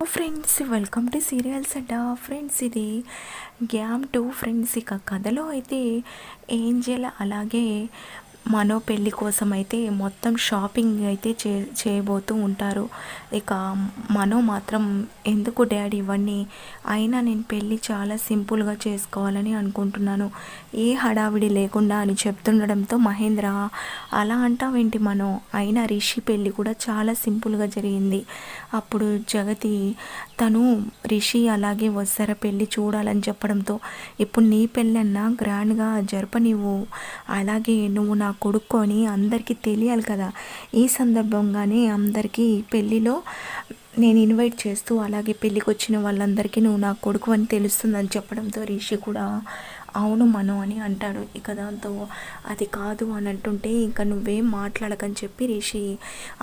Friends welcome to serials Adda friends ఇది గ్యామ్ టూ ఫ్రెండ్స్ ఇక కథలో అయితే ఏంజెల్ అలాగే మనో పెళ్ళి కోసం అయితే మొత్తం షాపింగ్ అయితే చే చేయబోతూ ఉంటారు. ఇక మనో మాత్రం ఎందుకు డాడీ ఇవన్నీ అయినా నేను పెళ్ళి చాలా సింపుల్గా చేసుకోవాలని అనుకుంటున్నాను. ఏ హడావిడి లేకుండా అని చెప్తుండడంతో మహేంద్ర అలా అంటావేంటి మనో? అయినా రిషి పెళ్ళి కూడా చాలా సింపుల్గా జరిగింది. అప్పుడు జగతి తను రిషి అలాగే వసర పెళ్ళి చూడాలని చెప్పడంతో ఇప్పుడు నీ పెళ్ళన్నా గ్రాండ్గా జరపనివ్వు. అలాగే నువ్వు నా కొడుకు అని అందరికీ తెలియాలి కదా. ఈ సందర్భంగానే అందరికీ పెళ్ళిలో నేను ఇన్వైట్ చేస్తూ అలాగే పెళ్ళికి వచ్చిన వాళ్ళందరికీ నువ్వు నా కొడుకు అని తెలుస్తుందని చెప్పడంతో రిషి కూడా అవును మను అని అంటాడు ఇక దాంతో అది కాదు అని అంటుంటే ఇంకా నువ్వేం మాట్లాడకని చెప్పి రిషి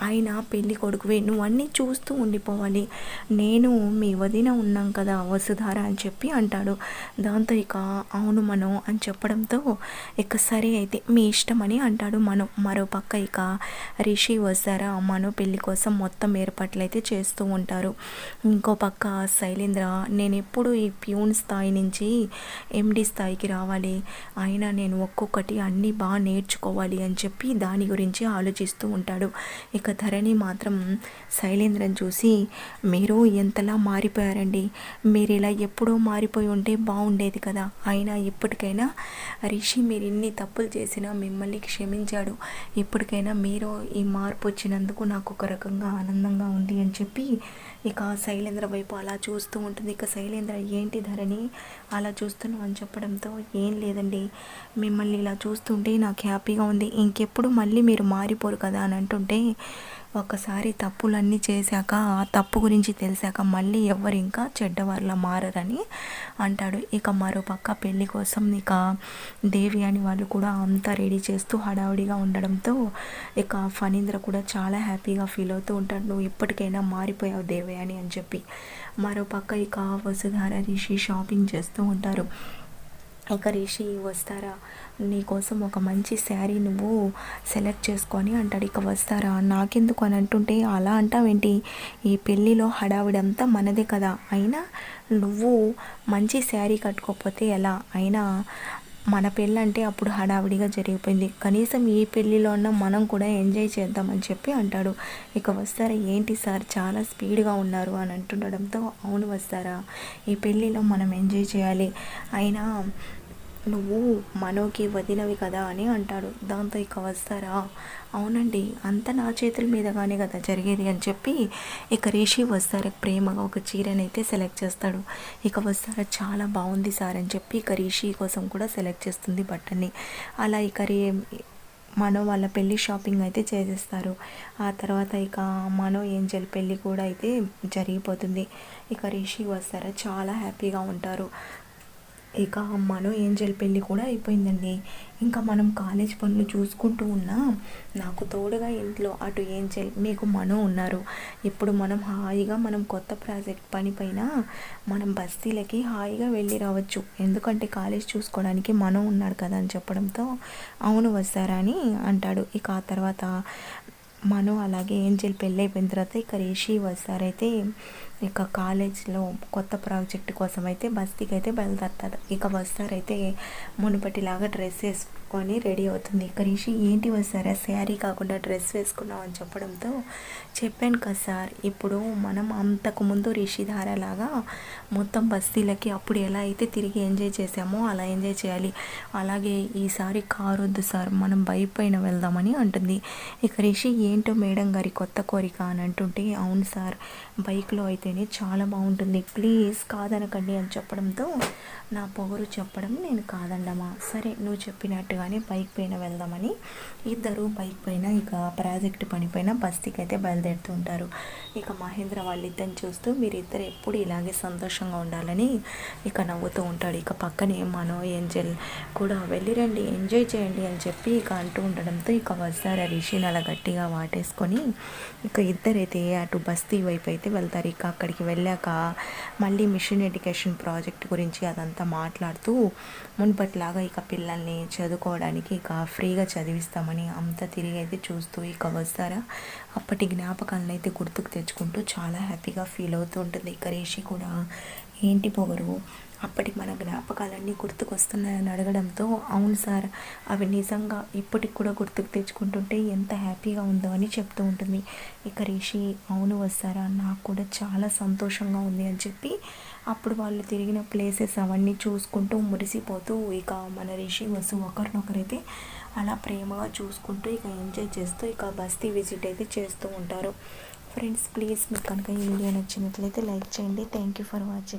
ఆయన పెళ్ళి కొడుకువే నువ్వు అన్నీ చూస్తూ ఉండిపోవాలి. నేను మీ వదిన ఉన్నాం కదా వసుధార అని చెప్పి అంటాడు. దాంతో ఇక అవును మనం అని చెప్పడంతో ఇక సరే అయితే మీ ఇష్టం అని అంటాడు మనం. మరో పక్క ఇక రిషి వసారా మనం పెళ్ళి కోసం మొత్తం ఏర్పాట్లు అయితే చేస్తూ ఉంటారు. ఇంకో పక్క శైలేంద్ర నేను ఎప్పుడు ఈ ప్యూన్ స్థాయి నుంచి ఎండి స్థాయి పైకి రావాలి. అయినా నేను ఒక్కొక్కటి అన్నీ బాగా నేర్చుకోవాలి అని చెప్పి దాని గురించి ఆలోచిస్తూ ఉంటాడు. ఇక ధరణి మాత్రం శైలేంద్రని చూసి మీరు ఎంతలా మారిపోయారండి? మీరు ఇలా ఎప్పుడో మారిపోయి ఉంటే బాగుండేది కదా. ఆయన ఇప్పటికైనా రిషి మీరు ఇన్ని తప్పులు చేసినా మిమ్మల్ని క్షమించాడు. ఇప్పటికైనా మీరు ఈ మార్పు వచ్చినందుకు నాకు ఒక రకంగా ఆనందంగా ఉంది అని చెప్పి ఇక శైలేంద్ర వైపు అలా చూస్తూ ఉంటుంది. ఇక శైలేంద్ర ఏంటి ధరణి? అలా చూస్తున్నావు అని చెప్పడంతో ఏం లేదండి. మిమ్మల్ని ఇలా చూస్తుంటే నాకు హ్యాపీగా ఉంది. ఇంకెప్పుడు మళ్ళీ మీరు మారిపోరు కదా అని అంటుంటే ఒకసారి తప్పులన్నీ చేశాక ఆ తప్పు గురించి తెలిసాక మళ్ళీ ఎవరు ఇంకా చెడ్డవారిలా మారరని అంటాడు. ఇక మరో పక్క పెళ్ళి కోసం ఇక దేవి అని వాళ్ళు కూడా అంతా రెడీ చేస్తూ హడావుడిగా ఉండడంతో ఇక ఫణీంద్ర కూడా చాలా హ్యాపీగా ఫీల్ అవుతూ ఉంటాడు. నువ్వు ఇప్పటికైనా మారిపోయావు దేవి అని అని చెప్పి. మరో పక్క ఇక వసుధార రిషి షాపింగ్ చేస్తూ ఉంటారు. ఇక రిషి వస్తారా? నీకోసం ఒక మంచి శారీ నువ్వు సెలెక్ట్ చేసుకొని అంటాడు. ఇక వస్తారా? నాకెందుకు అని అంటుంటే అలా అంటావేంటి? ఈ పెళ్ళిలో హడావిడంతా మనదే కదా. అయినా నువ్వు మంచి శారీ కట్టుకోకపోతే ఎలా? అయినా మన పెళ్ళి అంటే అప్పుడు హడావిడిగా జరిగిపోయింది. కనీసం ఈ పెళ్ళిలో ఉన్న మనం కూడా ఎంజాయ్ చేద్దామని చెప్పి అంటాడు. ఇక వస్తారా? ఏంటి సార్? చాలా స్పీడ్గా ఉన్నారు అని అంటుండడంతో అవును వస్తారా? ఈ పెళ్ళిలో మనం ఎంజాయ్ చేయాలి. అయినా నువ్వు మనోకి వదినవి కదా అని అంటాడు. దాంతో ఇక వస్తారా? అవునండి అంత నా చేతుల మీదగానే కదా జరిగేది అని చెప్పి ఇక రిషి వస్తారా. ప్రేమగా ఒక చీరనైతే సెలెక్ట్ చేస్తాడు. ఇక వస్తారా? చాలా బాగుంది సార్ అని చెప్పి ఇక రిషి కోసం కూడా సెలెక్ట్ చేస్తుంది బట్టని. అలా ఇక రే మనో వాళ్ళ పెళ్ళి షాపింగ్ అయితే చేసేస్తారు. ఆ తర్వాత ఇక మనో ఏంజల్ పెళ్ళి కూడా అయితే జరిగిపోతుంది. ఇక రిషి వస్తారా? చాలా హ్యాపీగా ఉంటారు. ఇక మనో ఏంజల్ పెళ్ళి కూడా అయిపోయిందండి. ఇంకా మనం కాలేజ్ పనులు చూసుకుంటూ ఉన్నా నాకు తోడుగా ఇంట్లో అటు ఏంజల్ మీకు మనో ఉన్నారు. ఇప్పుడు మనం హాయిగా మనం కొత్త ప్రాజెక్ట్ పనిపైన మనం బస్తీలకి హాయిగా వెళ్ళి రావచ్చు. ఎందుకంటే కాలేజ్ చూసుకోవడానికి మనో ఉన్నాడు కదా అని చెప్పడంతో అవును వస్తారా అని అంటాడు. ఇక ఆ తర్వాత మనం అలాగే ఏంజల్ పెళ్ళి అయిపోయిన తర్వాత ఇక రేషి వస్తారైతే ఇక కాలేజ్లో కొత్త ప్రాజెక్ట్ కోసం అయితే బస్తీకి అయితే బయలుదేరుతారు. ఇక వస్తారైతే మునుపటిలాగా డ్రెస్ వేసుకొని రెడీ అవుతుంది. ఇక రిషి ఏంటి వస్తారా? శారీ కాకుండా డ్రెస్ వేసుకున్నాం అని చెప్పడంతో చెప్పాను కదా సార్. ఇప్పుడు మనం అంతకుముందు రిషి ధారలాగా మొత్తం బస్తీలకి అప్పుడు ఎలా అయితే తిరిగి ఎంజాయ్ చేసామో అలా ఎంజాయ్ చేయాలి. అలాగే ఈసారి కారు వద్దు సార్ మనం బైక్ పైన వెళ్దామని అంటుంది. ఇక రిషి ఏంటో మేడం గారి కొత్త కోరిక అని అంటుంటే అవును సార్ బైక్లో అయితే అయితేనే చాలా బాగుంటుంది. ప్లీజ్ కాదనకండి అని చెప్పడంతో నా పొగరు చెప్పడం నేను కాదండమా సరే నువ్వు చెప్పినట్టుగానే బైక్ పైన వెళ్దామని ఇద్దరు బైక్ పైన ఇక ప్రాజెక్ట్ పనిపైన బస్తీకి అయితే బయలుదేరుతూ ఉంటారు ఇక మహేంద్ర వాళ్ళిద్దరిని చూస్తూ మీరిద్దరు ఎప్పుడు ఇలాగే సంతోషంగా ఉండాలని ఇక నవ్వుతూ ఉంటాడు. ఇక పక్కనే మనో ఏంజల్ కూడా వెళ్ళిరండి ఎంజాయ్ చేయండి అని చెప్పి ఇక అంటూ ఉండడంతో ఇక వస్తారు రిషిని అలా గట్టిగా వాటేసుకొని ఇక ఇద్దరైతే అటు బస్తీ వైపు అయితే వెళ్తారు. ఇక అక్కడికి వెళ్ళాక మళ్ళీ మిషన్ ఎడ్యుకేషన్ ప్రాజెక్ట్ గురించి అదంతా మాట్లాడుతూ మునుపటిలాగా ఇక పిల్లల్ని చదువుకోవడానికి ఇక ఫ్రీగా చదివిస్తామని అంత తిరిగి అయితే చూస్తూ ఇక వస్తారా అప్పటి జ్ఞాపకాలను అయితే గుర్తుకు తెచ్చుకుంటూ చాలా హ్యాపీగా ఫీల్ అవుతూ ఉంటుంది. ఇక రేషి కూడా ఏంటి పొగరు? అప్పటి మన జ్ఞాపకాలన్నీ గుర్తుకొస్తున్నాయని అడగడంతో అవును సార్ అవి నిజంగా ఇప్పటికి కూడా గుర్తుకు తెచ్చుకుంటుంటే ఎంత హ్యాపీగా ఉందో అని చెప్తూ ఉంటుంది. ఇక రిషి అవును వస్తారా? నాకు కూడా చాలా సంతోషంగా ఉంది అని చెప్పి అప్పుడు వాళ్ళు తిరిగిన ప్లేసెస్ అవన్నీ చూసుకుంటూ మురిసిపోతూ ఇక మన రిషి వసు ఒకరినొకరైతే అలా ప్రేమగా చూసుకుంటూ ఇక ఎంజాయ్ చేస్తూ ఇక బస్తీ విజిట్ అయితే చేస్తూ ఉంటారు. ఫ్రెండ్స్ ప్లీజ్ మీకు కనుక ఈ వీడియో నచ్చినట్లయితే లైక్ చేయండి. Thank you for watching